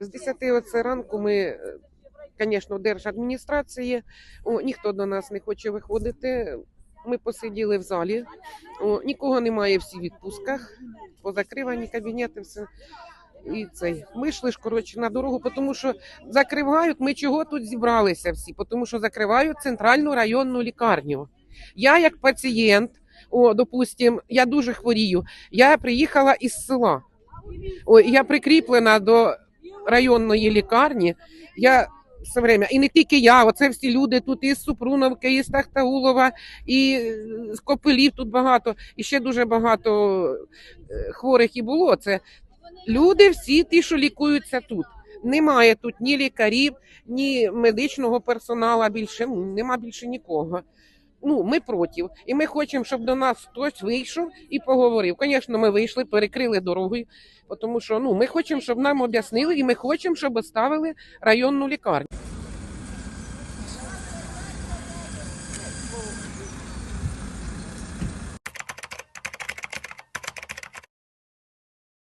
З 10 оце ранку ми, звісно, в держадміністрації, о, ніхто до нас не хоче виходити. Ми посиділи в залі, о, нікого немає всі в відпусках, позакривані кабінети, все. І цей. Ми йшли ж коротше на дорогу, тому що закривають. Ми чого тут зібралися всі? Тому що закривають центральну районну лікарню. Я, як пацієнт, о, допустим, я дуже хворію. Я приїхала із села. О, я прикріплена до районної лікарні. Я все время, і не тільки я, оце всі люди тут із Супруновки, із Тахтаулова, і з Копилів тут багато, і ще дуже багато е, хворих і було. Це люди всі ті, що лікуються тут. Немає тут ні лікарів, ні медичного персоналу більше, нема більше нікого. Ну, ми проти. І ми хочемо, щоб до нас хтось вийшов і поговорив. Звісно, ми вийшли, перекрили дорогою, тому що ну, ми хочемо, щоб нам об'яснили, і ми хочемо, щоб оставили районну лікарню.